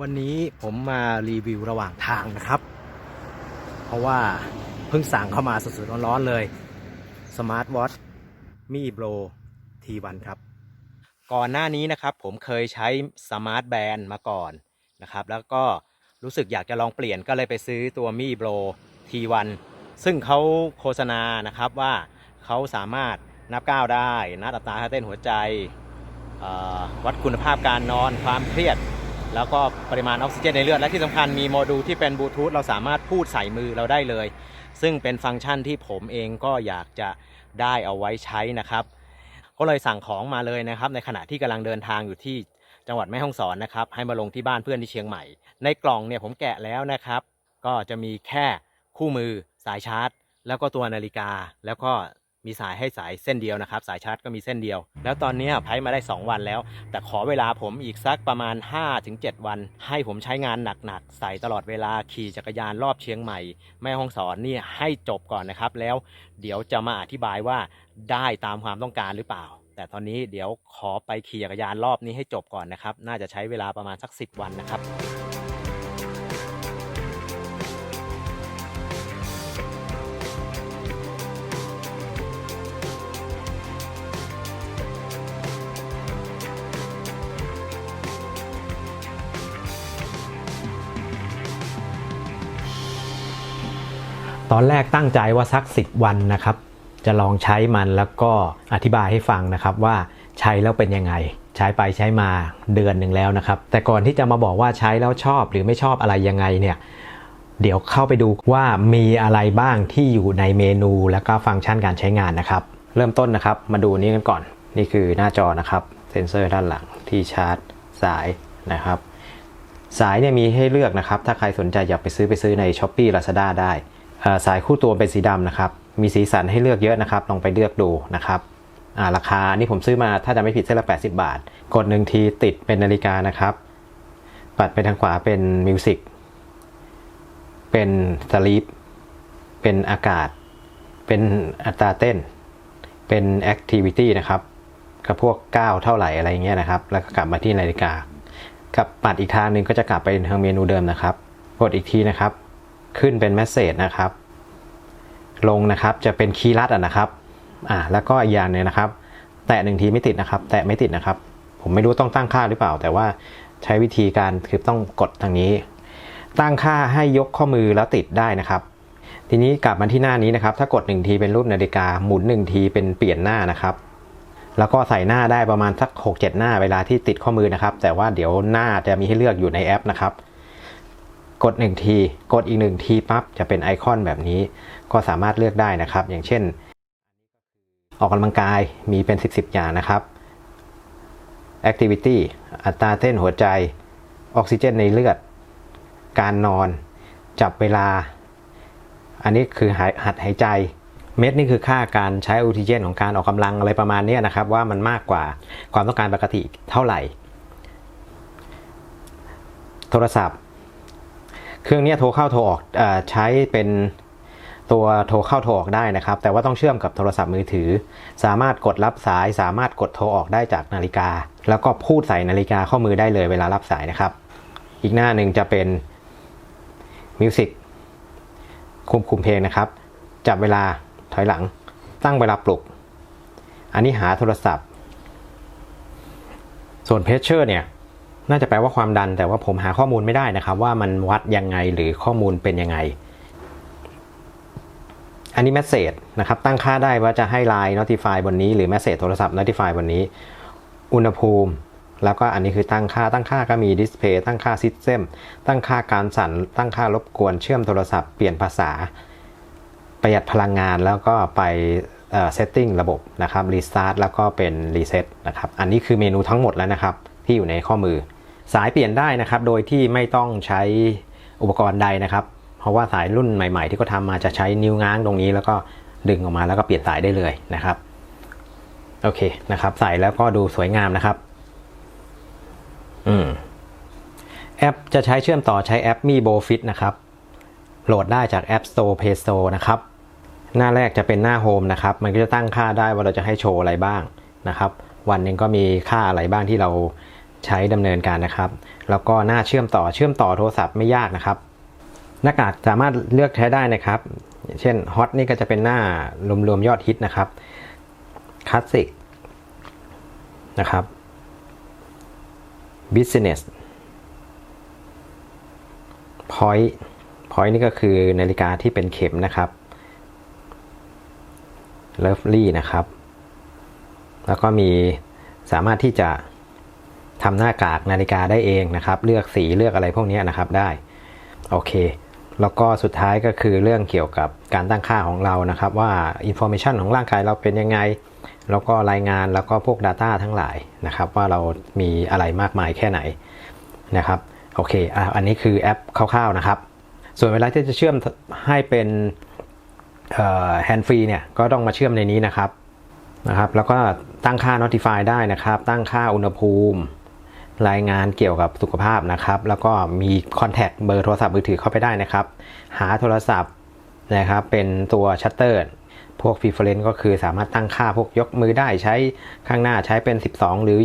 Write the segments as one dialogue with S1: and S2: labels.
S1: วันนี้ผมมารีวิวระหว่างทางนะครับ เพราะว่าเพิ่งสั่งเข้ามาสดๆร้อนๆเลย Smart Watch Mi Bro T1 ครับ ก่อนหน้านี้นะครับผมเคยใช้ Smart Band มาก่อนนะครับ แล้วก็รู้สึกอยากจะลองเปลี่ยนก็เลยไปซื้อตัว Mi Bro T1 ซึ่งเขาโฆษณานะครับว่าเขาสามารถนับก้าวได้ นับอัตราเต้นหัวใจ วัดคุณภาพการนอนความเครียด แล้วก็ปริมาณออกซิเจนในเลือด และที่สำคัญมีโมดูลที่เป็นบลูทูธเราสามารถพูดใส่มือเราได้เลย ซึ่งเป็นฟังก์ชันที่ผมเองก็อยากจะได้เอาไว้ใช้นะครับ ก็เลยสั่งของมาเลยนะครับ ในขณะที่กำลังเดินทางอยู่ที่จังหวัดแม่ฮ่องสอนนะครับ ให้มาลงที่บ้านเพื่อนที่เชียงใหม่ ในกล่องเนี่ยผมแกะแล้วนะครับ ก็จะมีแค่คู่มือสายชาร์จ แล้วก็ตัวนาฬิกาแล้วก็ มีสายให้สายเส้นเดียวนะครับ สายชาร์จก็มีเส้นเดียว แล้วตอนนี้ใช้มาได้ 2 วันแล้ว แต่ขอเวลาผมอีกสักประมาณ 5-7 วัน ให้ผมใช้งานหนักๆ ใส่ตลอดเวลาขี่จักรยานรอบเชียงใหม่ แม่ห้องสอนนี่ให้จบก่อนนะครับ แล้วเดี๋ยวจะมาอธิบายว่าได้ตามความต้องการหรือเปล่า แต่ตอนนี้เดี๋ยวขอไปขี่จักรยานรอบนี้ให้จบก่อนนะครับ น่าจะใช้เวลาประมาณสัก 10 วันนะครับ ตอนแรกตั้งใจว่าสัก 10 วันนะครับ จะลองใช้มันแล้วก็อธิบายให้ฟังนะครับว่าใช้แล้วเป็นยังไง ใช้ไปใช้มาเดือนหนึ่งแล้วนะครับ แต่ก่อนที่จะมาบอกว่าใช้แล้วชอบหรือไม่ชอบอะไรยังไงเนี่ยเดี๋ยวเข้าไปดูว่ามีอะไรบ้างที่อยู่ในเมนูแล้วก็ฟังก์ชันการใช้งานนะครับ เริ่มต้นนะครับมาดูนี้กันก่อน นี่คือหน้าจอนะครับเซ็นเซอร์ด้านหลังที่ชาร์จสายนะครับ สายเนี่ยมีให้เลือกนะครับ ถ้าใครสนใจอยากไปซื้อไปซื้อใน s h อ p e e Lazada ได้ สายคู่ตัวเป็นสีดำนะครับ มีสีสันให้เลือกเยอะนะครับ ลองไปเลือกดูนะครับาราคานี่ผมซื้อมาถ้าจะไม่ผิดเส้นละ 80 บาท กดหนึ่งทีติดเป็นนาฬิกานะครับ ปัดไปทางขวาเป็นมิวสิกเป็นสลีปเป็นอากาศ เป็นอัตราเต้น เป็นแอคทิวิตี้นะครับกับพวกก้าวเท่าไหร่อะไรเงี้ยนะครับ แล้วก็กลับมาที่นาฬิกา กับปัดอีกทางหนึ่งก็จะกลับไปทางเมนูเดิมนะครับ กดอีกทีนะครับ ขึ้นเป็นแมสเซจนะครับ ลงนะครับจะเป็นคีย์ลัดอะนะครับอ่าแล้วก็อีกอย่างหนึงนะครับ แตะหนึ่งทีไม่ติดนะครับ แตะไม่ติดนะครับ ผมไม่รู้ต้องตั้งค่าหรือเปล่า แต่ว่าใช้วิธีการคือต้องกดทางนี้ ตั้งค่าให้ยกข้อมือแล้วติดได้นะครับ ทีนี้กลับมาที่หน้านี้นะครับ ถ้ากดหนึ่งทีเป็นรูปนาฬิกาหมุนหนึ่งทีเป็นเปลี่ยนหน้านะครับแล้วก็ใส่หน้าได้ประมาณสัก 6 7 หน้าเวลาที่ติดข้อมือนะครับ แต่ว่าเดี๋ยวหน้าจะมีให้เลือกอยู่ในแอปนะครับ กด 1 ที กดอีก 1 ทีปั๊บจะเป็นไอคอนแบบนี้ ก็สามารถเลือกได้นะครับ อย่างเช่น ออกกำลังกายมีเป็น 10 10อย่างนะครับ Activity อัตราเต้นหัวใจ ออกซิเจนในเลือด การนอน จับเวลา อันนี้คือหายัดหายใจ เม็ดนี่คือค่าการใช้ออกซิเจนของการออกกำลังอะไรประมาณนี้นะครับ ว่ามันมากกว่าความต้องการปกติเท่าไหร่ โทรศัพท์ เครื่องนี้โทรเข้าโทรออกออใช้เป็นตัวโทรเข้าโทรออกได้นะครับ แต่ว่าต้องเชื่อมกับโทรศัพท์มือถือ สามารถกดรับสาย สามารถกดโทรออกได้จากนาฬิกา แล้วก็พูดใส่นาฬิกาข้อมือได้เลยเวลารับสายนะครับ อีกหน้าหนึ่งจะเป็นมิวสิกคุมคุมเพลงนะครับ จับเวลาถอยหลัง ตั้งเวลาปลุก อันนี้หาโทรศัพท์ ส่วนเพชเชอร์เนี่ย น่าจะแปลว่าความดันแต่ว่าผมหาข้อมูลไม่ได้นะครับ ว่ามันวัดยังไงหรือข้อมูลเป็นยังไง อันนี้ Message นะครับ ตั้งค่าได้ว่าจะให้ Line Notify บนนี้ หรือ Message โทรศัพท์ Notify บนนี้ อุณหภูมิ แล้วก็อันนี้คือตั้งค่าตั้งค่าก็มี Display ตั้งค่า System ตั้งค่าการสั่น ตั้งค่ารบกวนเชื่อมโทรศัพท์เปลี่ยนภาษา ประหยัดพลังงานแล้วก็ไปเอ่อ setting ระบบนะครับ restart แล้วก็เป็น reset นะครับ อันนี้คือเมนูทั้งหมดแล้วนะครับ ที่อยู่ในข้อมือ สายเปลี่ยนได้นะครับ โดยที่ไม่ต้องใช้อุปกรณ์ใดนะครับ เพราะว่าสายรุ่นใหม่ ๆ ที่เขาทำมาจะใช้นิ้วง้างตรงนี้ แล้วก็ดึงออกมาแล้วก็เปลี่ยนสายได้เลยนะครับโอเคนะครับ ใส่แล้วก็ดูสวยงามนะครับ อืมแอปจะใช้เชื่อมต่อใช้แอป Mi Bo Fit นะครับ โหลดได้จาก App Store Play Store นะครับ หน้าแรกจะเป็นหน้าโฮมนะครับ มันก็จะตั้งค่าได้ว่าเราจะให้โชว์อะไรบ้างนะครับ วันหนึ่งก็มีค่าอะไรบ้างที่เรา ใช้ดำเนินการนะครับ แล้วก็หน้าเชื่อมต่อเชื่อมต่อโทรศัพท์ไม่ยากนะครับ หน้ากากสามารถเลือกใช้ได้นะครับ เช่นฮอตนี่ก็จะเป็นหน้ารวมๆยอดฮิตนะครับคลาสสิกนะครับ business point point นี่ก็คือนาฬิกาที่เป็นเข็มนะครับ lovely นะครับ แล้วก็มีสามารถที่จะ ทำหน้ากากนาฬิกาได้เองนะครับ เลือกสีเลือกอะไรพวกนี้นะครับได้โอเค แล้วก็สุดท้ายก็คือเรื่องเกี่ยวกับการตั้งค่าของเรานะครับ ว่า Information ของร่างกายเราเป็นยังไง แล้วก็รายงานแล้วก็พวก Data ทั้งหลายนะครับ ว่าเรามีอะไรมากมายแค่ไหนนะครับโอเคอะอันนี้คือแอปคร่าวๆนะครับ ส่วนเวลาที่จะเชื่อมให้เป็นแฮนด์ฟรีเนี่ยก็ต้องมาเชื่อมในนี้นะครับนะครับ แล้วก็ตั้งค่า Notify ได้นะครับ ตั้งค่าอุณหภูมิ รายงานเกี่ยวกับสุขภาพนะครับ แล้วก็มีคอนแทคเบอร์โทรศัพท์มือถือเข้าไปได้นะครับ หาโทรศัพท์นะครับเป็นตัวชัตเตอร์พวก preference ก็คือสามารถตั้งค่าพวกยกมือได้ใช้ข้างหน้าใช้เป็น 12 หรือ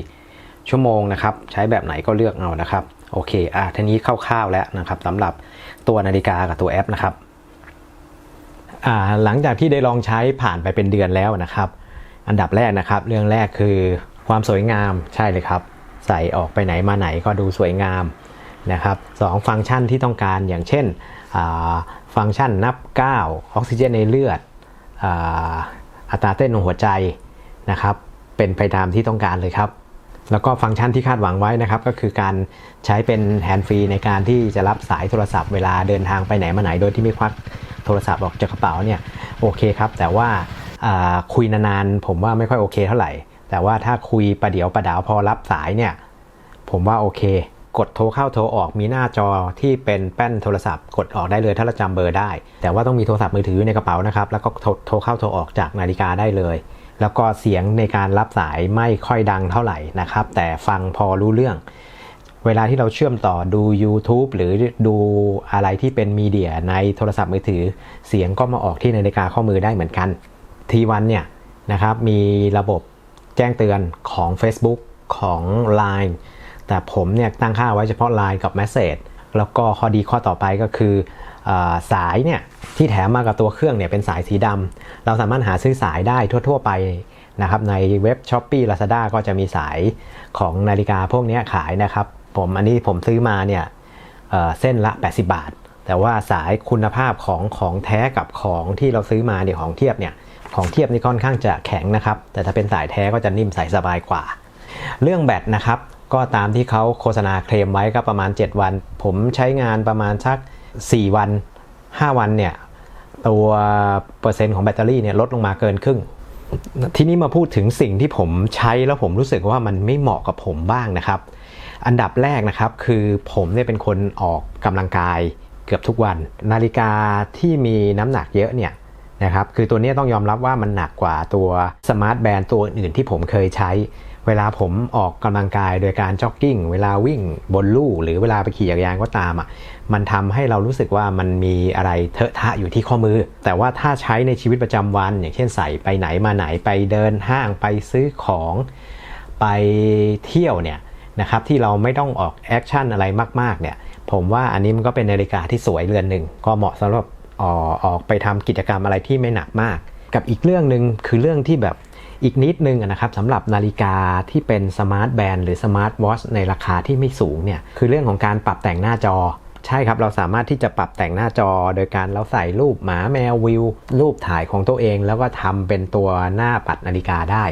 S1: 24 ชั่วโมงนะครับ ใช้แบบไหนก็เลือกเอานะครับ โอเค อะทีนี้คร่าวๆแล้วนะครับสำหรับตัวนาฬิกากับตัวแอปนะครับอ่าหลังจากที่ได้ลองใช้ผ่านไปเป็นเดือนแล้วนะครับ อันดับแรกนะครับ เรื่องแรกคือความสวยงามใช่เลยครับ ใส่ออกไปไหนมาไหนก็ดูสวยงามนะครับสองฟังก์ชันที่ต้องการอย่างเช่นฟังก์ชันนับก้าวออกซิเจนในเลือดอ,อัตราเต้นของหัวใจนะครับเป็นไปตามที่ต้องการเลยครับ แล้วก็ฟังก์ชันที่คาดหวังไว้นะครับ ก็คือการใช้เป็นแฮนด์ฟรีในการที่จะรับสายโทรศัพท์เวลาเดินทางไปไหนมาไหน โดยที่ไม่ควักโทรศัพท์ออกจากกระเป๋าเนี่ยโอเคครับ แต่ว่าคุยนานๆผมว่าไม่ค่อยโอเคเท่าไหร่ แต่ว่าถ้าคุยประเดี๋ยวประดาวพอรับสายเนี่ย ผมว่าโอเค กดโทรเข้าโทรออกมีหน้าจอที่เป็นแป้นโทรศัพท์กดออกได้เลยถ้าเราจำเบอร์ได้ แต่ว่าต้องมีโทรศัพท์มือถือในกระเป๋านะครับ แล้วก็โทรเข้าโทรออกจากนาฬิกาได้เลย แล้วก็เสียงในการรับสายไม่ค่อยดังเท่าไหร่นะครับ แต่ฟังพอรู้เรื่องเวลาที่เราเชื่อมต่อดู YouTube หรือดูอะไรที่เป็นมีเดียในโทรศัพท์มือถือ เสียงก็มาออกที่นาฬิกาข้อมือได้เหมือนกัน ทีวันเนี่ยนะครับมีระบบ แจ้งเตือนของ Facebook ของ Line แต่ผมเนี่ยตั้งค่าไว้เฉพาะ Line กับ Message แล้วก็ข้อดีข้อต่อไปก็คืออสายเนี่ยที่แถมมากับตัวเครื่องเนี่ยเป็นสายสีดำเราสามารถหาซื้อสายได้ทั่ว ๆ ไปนะครับในเว็บ s h อ p e e Lazada ก็จะมีสายของนาฬิกาพวกนี้ขายนะครับผมอันนี้ผมซื้อมาเนี่ยเเส้นละ 80 บาท แต่ว่าสายคุณภาพของของแท้กับของที่เราซื้อมาเนี่ยของเทียบเนี่ย ของเทียบนี่ค่อนข้างจะแข็งนะครับ แต่ถ้าเป็นสายแท้ก็จะนิ่มใสสบายกว่า เรื่องแบตนะครับ ก็ตามที่เขาโฆษณาเคลมไว้ก็ประมาณ 7 วัน ผมใช้งานประมาณสัก 4 วัน 5 วันเนี่ย ตัวเปอร์เซ็นต์ของแบตเตอรี่เนี่ยลดลงมาเกินครึ่ง ทีนี้มาพูดถึงสิ่งที่ผมใช้แล้วผมรู้สึกว่ามันไม่เหมาะกับผมบ้างนะครับ อันดับแรกนะครับคือผมเนี่ยเป็นคนออกกำลังกายเกือบทุกวัน นาฬิกาที่มีน้ำหนักเยอะเนี่ย นะครับคือตัวนี้ต้องยอมรับว่ามันหนักกว่าตัวสมาร์ทแบนด์ตัวอื่นที่ผมเคยใช้ เวลาผมออกกำลังกายโดยการจ็อกกิ้ง เวลาวิ่งบนลู่หรือเวลาไปขี่จักรยานก็ตามอะมันทำให้เรารู้สึกว่ามันมีอะไรเทอะทะอยู่ที่ข้อมือ แต่ว่าถ้าใช้ในชีวิตประจำวัน อย่างเช่นใส่ไปไหนมาไหนไปเดินห้างไปซื้อของไปเที่ยวเนี่ยนะครับที่เราไม่ต้องออกแอคชั่นอะไรมากๆเนี่ยผมว่าอันนี้มันก็เป็นนาฬิกาที่สวยเรือนหนึ่งก็เหมาะสำหรับ ออกไปทำกิจกรรมอะไรที่ไม่หนักมาก กับอีกเรื่องหนึ่งคือเรื่องที่แบบอีกนิดนึงนะครับสำหรับนาฬิกาที่เป็นสมาร์ทแบนด์หรือสมาร์ทวอชในราคาที่ไม่สูงเนี่ยคือเรื่องของการปรับแต่งหน้าจอ ใช่ครับ เราสามารถที่จะปรับแต่งหน้าจอ โดยการเราใส่รูปหมาแมววิว รูปถ่ายของตัวเอง แล้วก็ทำเป็นตัวหน้าปัดนาฬิกาได้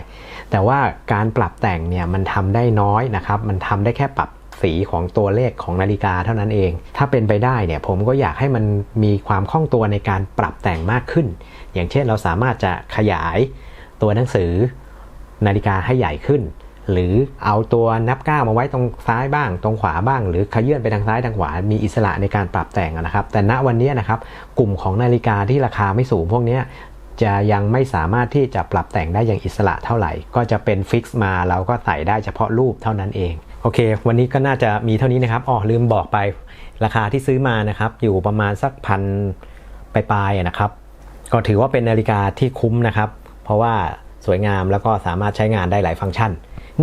S1: แต่ว่าการปรับแต่งเนี่ยมันทำได้น้อยนะครับ มันทำได้แค่ปรับ สีของตัวเลขของนาฬิกาเท่านั้นเอง ถ้าเป็นไปได้เนี่ยผมก็อยากให้มันมีความคล่องตัวในการปรับแต่งมากขึ้น อย่างเช่นเราสามารถจะขยายตัวหนังสือนาฬิกาให้ใหญ่ขึ้น หรือเอาตัวนับก้าวมาไว้ตรงซ้ายบ้าง ตรงขวาบ้าง หรือขยื่นไปทางซ้ายทางขวา มีอิสระในการปรับแต่งนะครับ แต่ณวันนี้นะครับกลุ่มของนาฬิกาที่ราคาไม่สูงพวกนี้จะยังไม่สามารถที่จะปรับแต่งได้อย่างอิสระเท่าไหร่ ก็จะเป็นฟิกซ์มาเราก็ใส่ได้เฉพาะรูปเท่านั้นเอง โอเค วันนี้ก็น่าจะมีเท่านี้นะครับอ๋อลืมบอกไปราคาที่ซื้อมานะครับ อยู่ประมาณสักพันปลายๆนะครับ ก็ถือว่าเป็นนาฬิกาที่คุ้มนะครับ เพราะว่าสวยงามแล้วก็สามารถใช้งานได้หลายฟังก์ชัน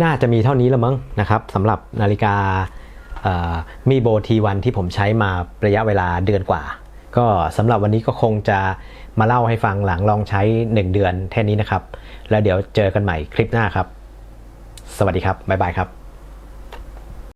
S1: น่าจะมีเท่านี้แล้วมั้งนะครับสำหรับนาฬิกามีโบทีวันที่ผมใช้มาระยะเวลาเดือนกว่า ก็สำหรับวันนี้ก็คงจะมาเล่าให้ฟังหลังลองใช้ 1 เดือนแค่นี้นะครับ แล้วเดี๋ยวเจอกันใหม่คลิปหน้าครับ สวัสดีครับ บ๊ายบายครับ